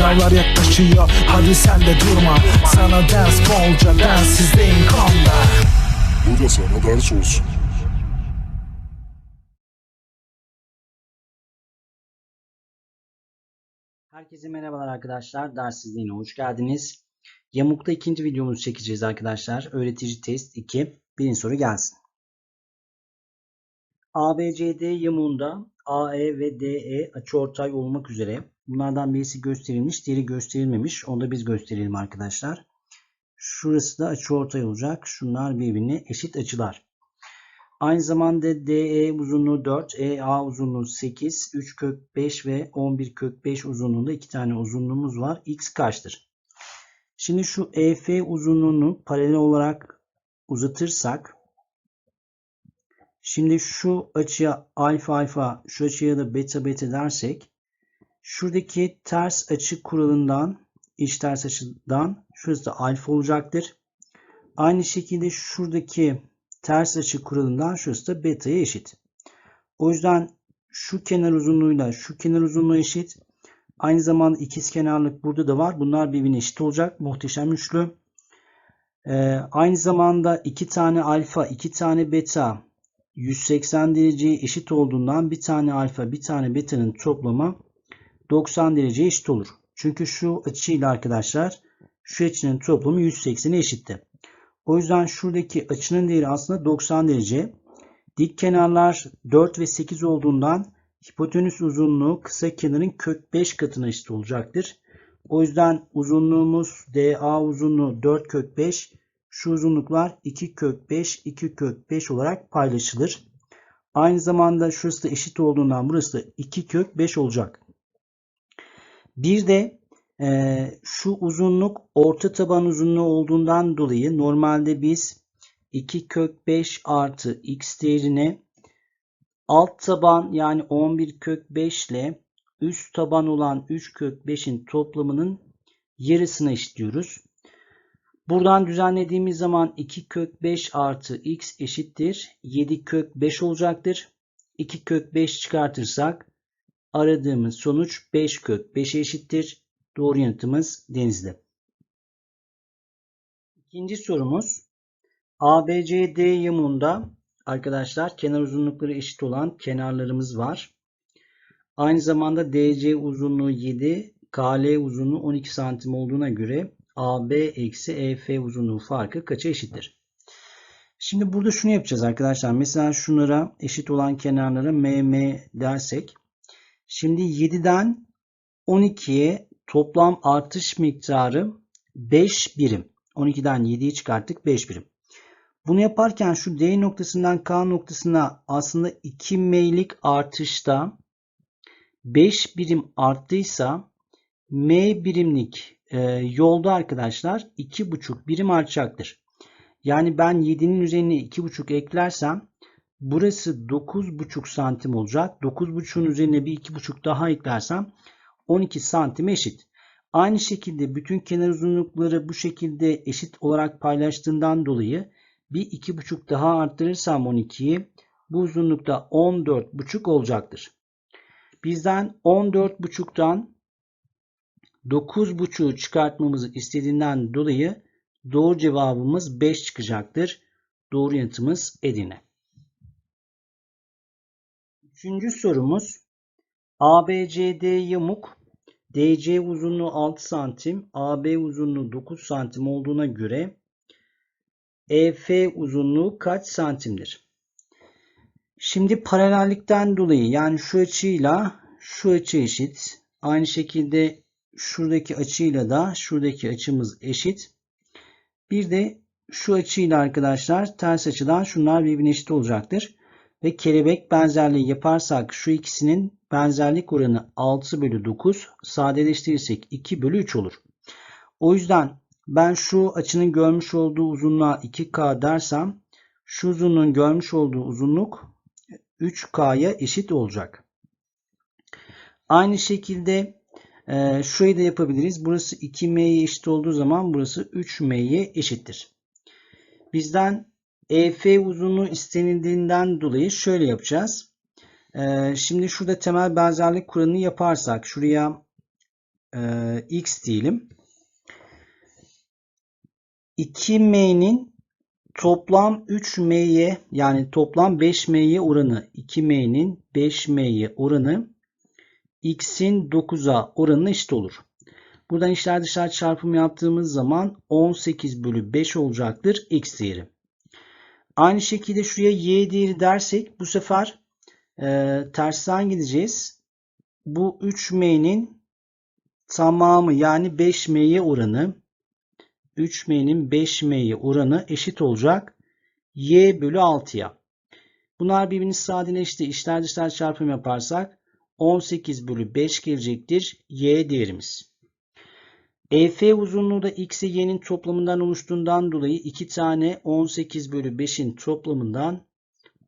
Sınavlar yaklaşıyor hadi sen de durma Sana ders bolca densizliğin konda Bu da sana ders olsun. Herkese merhabalar arkadaşlar. Dersizliğine hoş geldiniz. Yamuk'ta ikinci videomuzu çekeceğiz arkadaşlar. Öğretici test 2. Birinci soru gelsin. ABCD yamuğunda AE ve DE açıortay olmak üzere bunlardan birisi gösterilmiş, diğeri gösterilmemiş. Onu da biz gösterelim arkadaşlar. Şurası da açıortay olacak. Şunlar birbirine eşit açılar. Aynı zamanda DE uzunluğu 4, EA uzunluğu 8, 3 kök 5 ve 11 kök 5 uzunluğunda iki tane uzunluğumuz var. X kaçtır? Şimdi şu EF uzunluğunu paralel olarak uzatırsak şimdi şu açıya alfa alfa şu açıya da beta beta dersek şuradaki ters açı kuralından iç ters açıdan şurası da alfa olacaktır. Aynı şekilde şuradaki ters açı kuralından şurası da beta'ya eşit. O yüzden şu kenar uzunluğuyla şu kenar uzunluğu eşit. Aynı zamanda ikiz kenarlık burada da var. Bunlar birbirine eşit olacak. Muhteşem üçlü. Ee, aynı zamanda iki tane alfa, iki tane beta 180 dereceye eşit olduğundan bir tane alfa, bir tane beta'nın toplamı 90 dereceye eşit olur. Çünkü şu açıyla arkadaşlar şu açının toplamı 180'e eşitti. O yüzden şuradaki açının değeri aslında 90 derece. Dik kenarlar 4 ve 8 olduğundan hipotenüs uzunluğu kısa kenarın kök 5 katına eşit olacaktır. O yüzden uzunluğumuz DA uzunluğu 4 kök 5. Şu uzunluklar 2 kök 5, 2 kök 5 olarak paylaşılır. Aynı zamanda şurası da eşit olduğundan burası da 2 kök 5 olacak. Bir de ee, şu uzunluk orta taban uzunluğu olduğundan dolayı normalde biz 2 kök 5 artı x değerine alt taban yani 11 kök 5 ile üst taban olan 3 kök 5'in toplamının yarısına eşitliyoruz. Buradan düzenlediğimiz zaman 2 kök 5 artı x eşittir 7 kök 5 olacaktır. 2 kök 5 çıkartırsak aradığımız sonuç 5 kök 5'e eşittir. Doğru yanıtımız Denizli. İkinci sorumuz ABCD yamuğunda arkadaşlar kenar uzunlukları eşit olan kenarlarımız var. Aynı zamanda DC uzunluğu 7, KL uzunluğu 12 santim olduğuna göre AB eksi EF uzunluğu farkı kaça eşittir? Şimdi burada şunu yapacağız arkadaşlar. Mesela şunlara eşit olan kenarlara MM dersek. Şimdi 7'den 12'ye Toplam artış miktarı 5 birim. 12'den 7'yi çıkarttık 5 birim. Bunu yaparken şu D noktasından K noktasına aslında 2 M'lik artışta 5 birim arttıysa M birimlik e, yolda arkadaşlar 2,5 birim artacaktır. Yani ben 7'nin üzerine 2,5 eklersem burası 9,5 santim olacak. 9,5'un üzerine bir 2,5 daha eklersem 12 santim eşit. Aynı şekilde bütün kenar uzunlukları bu şekilde eşit olarak paylaştığından dolayı bir 2,5 daha arttırırsam 12'yi bu uzunlukta 14,5 olacaktır. Bizden 14,5'tan 9,5'u çıkartmamızı istediğinden dolayı doğru cevabımız 5 çıkacaktır. Doğru yanıtımız Edirne. Üçüncü sorumuz ABCD yamuk DC uzunluğu 6 santim, AB uzunluğu 9 santim olduğuna göre EF uzunluğu kaç santimdir? Şimdi paralellikten dolayı yani şu açıyla şu açı eşit. Aynı şekilde şuradaki açıyla da şuradaki açımız eşit. Bir de şu açıyla arkadaşlar ters açıdan şunlar birbirine eşit olacaktır. Ve kelebek benzerliği yaparsak şu ikisinin benzerlik oranı 6 bölü 9 sadeleştirirsek 2 bölü 3 olur. O yüzden ben şu açının görmüş olduğu uzunluğa 2K dersem şu uzunluğun görmüş olduğu uzunluk 3K'ya eşit olacak. Aynı şekilde e, şurayı da yapabiliriz. Burası 2M'ye eşit olduğu zaman burası 3M'ye eşittir. Bizden EF uzunluğu istenildiğinden dolayı şöyle yapacağız. Ee, şimdi şurada temel benzerlik kuralını yaparsak şuraya e, x diyelim. 2m'nin toplam 3m'ye yani toplam 5m'ye oranı 2m'nin 5m'ye oranı x'in 9'a oranına eşit olur. Buradan içler dışlar çarpımı yaptığımız zaman 18 bölü 5 olacaktır x değeri. Aynı şekilde şuraya y değeri dersek bu sefer e, tersten gideceğiz. Bu 3m'nin tamamı yani 5m'ye oranı 3m'nin 5m'ye oranı eşit olacak y bölü 6'ya. Bunlar birbirini sadeleşti. İçler dışlar çarpım yaparsak 18 bölü 5 gelecektir y değerimiz. EF uzunluğu da x ile y'nin toplamından oluştuğundan dolayı 2 tane 18 bölü 5'in toplamından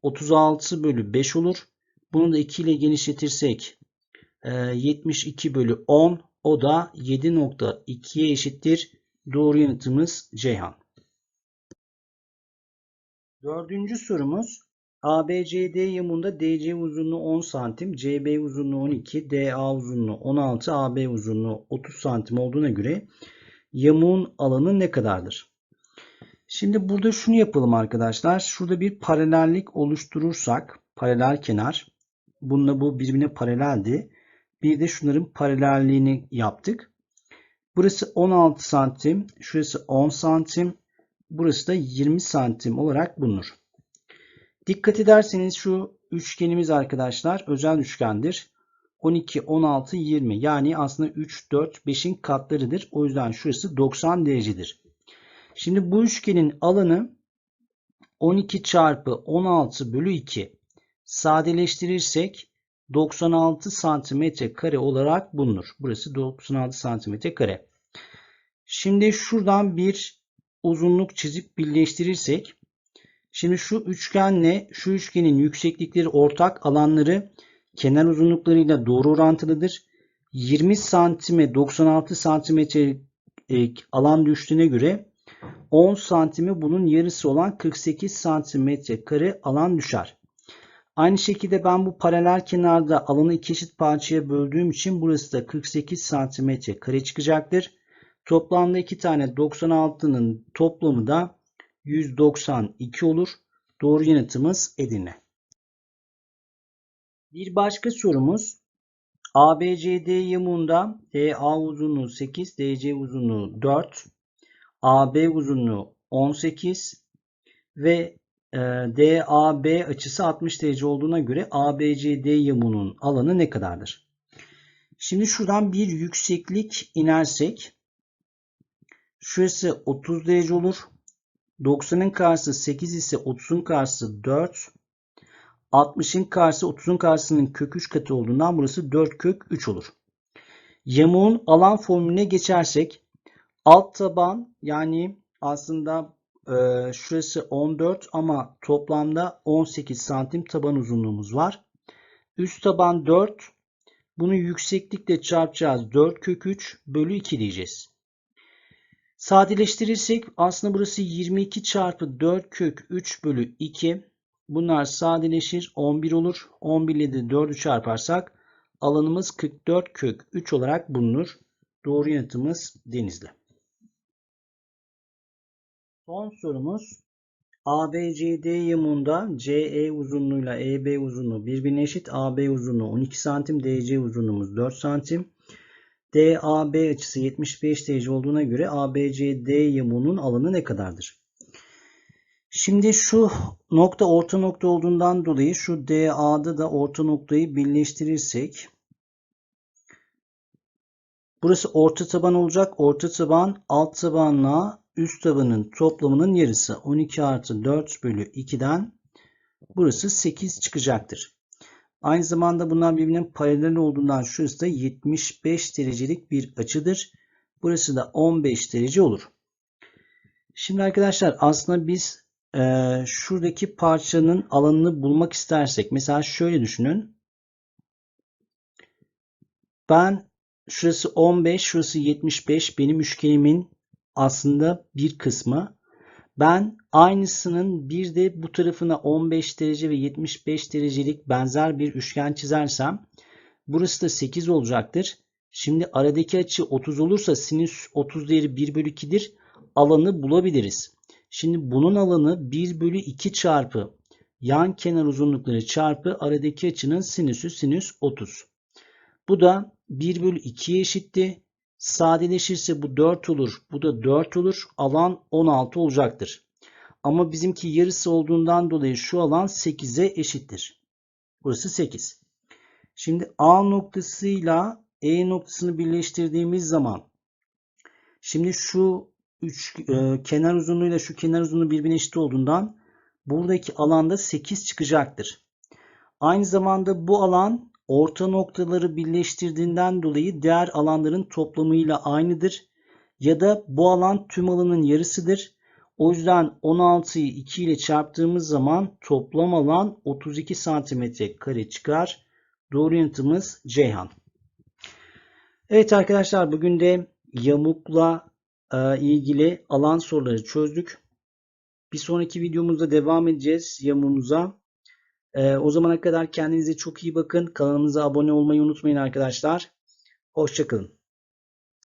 36 bölü 5 olur. Bunu da 2 ile genişletirsek 72 bölü 10 o da 7.2'ye eşittir. Doğru yanıtımız Ceyhan. Dördüncü sorumuz ABCD yamunda DC uzunluğu 10 cm, CB uzunluğu 12, DA uzunluğu 16, AB uzunluğu 30 cm olduğuna göre yamuğun alanı ne kadardır? Şimdi burada şunu yapalım arkadaşlar. Şurada bir paralellik oluşturursak, paralel kenar, bununla bu birbirine paraleldi. Bir de şunların paralelliğini yaptık. Burası 16 santim, şurası 10 santim, burası da 20 santim olarak bulunur. Dikkat ederseniz şu üçgenimiz arkadaşlar özel üçgendir. 12, 16, 20 yani aslında 3, 4, 5'in katlarıdır. O yüzden şurası 90 derecedir. Şimdi bu üçgenin alanı 12 çarpı 16 bölü 2 sadeleştirirsek 96 santimetre kare olarak bulunur. Burası 96 santimetre kare. Şimdi şuradan bir uzunluk çizip birleştirirsek Şimdi şu üçgenle şu üçgenin yükseklikleri ortak alanları kenar uzunluklarıyla doğru orantılıdır. 20 santime 96 santimetre alan düştüğüne göre 10 santime bunun yarısı olan 48 santimetre kare alan düşer. Aynı şekilde ben bu paralel kenarda alanı iki eşit parçaya böldüğüm için burası da 48 santimetre kare çıkacaktır. Toplamda iki tane 96'nın toplamı da 192 olur. Doğru yanıtımız Edirne. Bir başka sorumuz ABCD yamuğunda DA uzunluğu 8, DC uzunluğu 4, AB uzunluğu 18 ve e, DAB açısı 60 derece olduğuna göre ABCD yamuğunun alanı ne kadardır? Şimdi şuradan bir yükseklik inersek şurası 30 derece olur. 90'ın karşısı 8 ise 30'un karşısı 4. 60'ın karşısı 30'un karşısının kök 3 katı olduğundan burası 4 kök 3 olur. Yamuğun alan formülüne geçersek alt taban yani aslında e, şurası 14 ama toplamda 18 santim taban uzunluğumuz var. Üst taban 4. Bunu yükseklikle çarpacağız. 4 kök 3 bölü 2 diyeceğiz. Sadeleştirirsek aslında burası 22 çarpı 4 kök 3 bölü 2. Bunlar sadeleşir 11 olur. 11 ile de 4'ü çarparsak alanımız 44 kök 3 olarak bulunur. Doğru yanıtımız Denizli. Son sorumuz ABCD yamunda CE uzunluğuyla EB uzunluğu birbirine eşit. AB uzunluğu 12 santim, DC uzunluğumuz 4 santim. DAB açısı 75 derece olduğuna göre ABCD yamuğunun alanı ne kadardır? Şimdi şu nokta orta nokta olduğundan dolayı şu DA'da da orta noktayı birleştirirsek burası orta taban olacak. Orta taban alt tabanla üst tabanın toplamının yarısı 12 artı 4 bölü 2'den burası 8 çıkacaktır. Aynı zamanda bunlar birbirinin paralel olduğundan şurası da 75 derecelik bir açıdır. Burası da 15 derece olur. Şimdi arkadaşlar aslında biz e, şuradaki parçanın alanını bulmak istersek mesela şöyle düşünün. Ben şurası 15, şurası 75 benim üçgenimin aslında bir kısmı. Ben aynısının bir de bu tarafına 15 derece ve 75 derecelik benzer bir üçgen çizersem burası da 8 olacaktır. Şimdi aradaki açı 30 olursa sinüs 30 değeri 1 bölü 2'dir. Alanı bulabiliriz. Şimdi bunun alanı 1 bölü 2 çarpı yan kenar uzunlukları çarpı aradaki açının sinüsü sinüs 30. Bu da 1 bölü 2'ye eşitti. Sadeleşirse bu 4 olur. Bu da 4 olur. Alan 16 olacaktır. Ama bizimki yarısı olduğundan dolayı şu alan 8'e eşittir. Burası 8. Şimdi A noktasıyla E noktasını birleştirdiğimiz zaman şimdi şu üç e, kenar uzunluğuyla şu kenar uzunluğu birbirine eşit olduğundan buradaki alanda 8 çıkacaktır. Aynı zamanda bu alan orta noktaları birleştirdiğinden dolayı diğer alanların toplamıyla aynıdır. Ya da bu alan tüm alanın yarısıdır. O yüzden 16'yı 2 ile çarptığımız zaman toplam alan 32 santimetre kare çıkar. Doğru yanıtımız Ceyhan. Evet arkadaşlar bugün de yamukla e, ilgili alan soruları çözdük. Bir sonraki videomuzda devam edeceğiz yamuğumuza. E, o zamana kadar kendinize çok iyi bakın. Kanalımıza abone olmayı unutmayın arkadaşlar. Hoşçakalın.